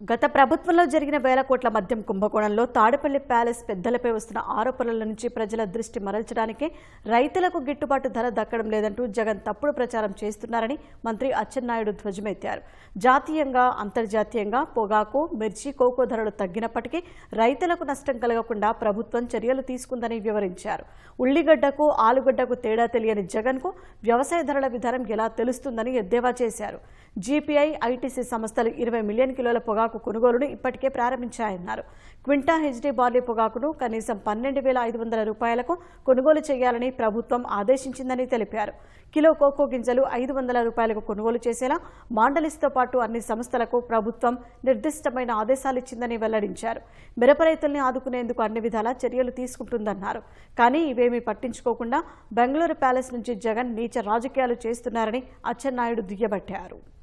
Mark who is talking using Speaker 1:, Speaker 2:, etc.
Speaker 1: గత ప్రభుత్వంలో జరిగిన వేల కోట్ల మద్యం కుంభకోణంలో తాడేపల్లి ప్యాలెస్ పెద్దలపై వస్తున్న ఆరోపణల నుంచి ప్రజల దృష్టి మరల్చడానికి రైతులకు గిట్టుబాటు ధర దక్కడం లేదంటూ జగన్ తప్పుడు ప్రచారం చేస్తున్నారని మంత్రి అచ్చెన్నాయుడు ధ్వజమెత్తారు. జాతీయంగా అంతర్జాతీయంగా పొగాకు మిర్చి కోకో ధరలు తగ్గినప్పటికీ రైతులకు నష్టం కలగకుండా ప్రభుత్వం చర్యలు తీసుకుందని వివరించారు. ఉల్లిగడ్డకు ఆలుగడ్డకు తేడా తెలియని జగన్కు వ్యవసాయ ధరల విధానం ఎలా తెలుస్తుందని ఎద్దేవా చేశారు. జీపీఐ ఐటీసీ సంస్థలు ఇరవై మిలియన్ కిలోల పొగాకు కొనుగోలును ఇప్పటికే ప్రారంభించాయన్నారు. క్వింటా హెచ్డీ బార్లీ పొగాకును కనీసం పన్నెండు వేల ఐదు వందల రూపాయలకు కొనుగోలు చేయాలని ప్రభుత్వం ఆదేశించిందని తెలిపారు. కిలో కోకో గింజలు ఐదు వందల రూపాయలకు కొనుగోలు చేసేలా మాండలిస్తో పాటు అన్ని సంస్థలకు ప్రభుత్వం నిర్దిష్టమైన ఆదేశాలు ఇచ్చిందని వెల్లడించారు. మిరప రైతుల్ని ఆదుకునేందుకు అన్ని విధాల చర్యలు తీసుకుంటుందన్నారు. కానీ ఇవేమీ పట్టించుకోకుండా బెంగళూరు ప్యాలెస్ నుంచి జగన్ నీచ రాజకీయాలు చేస్తున్నారని అచ్చెన్నాయుడు దుయ్యబట్టారు.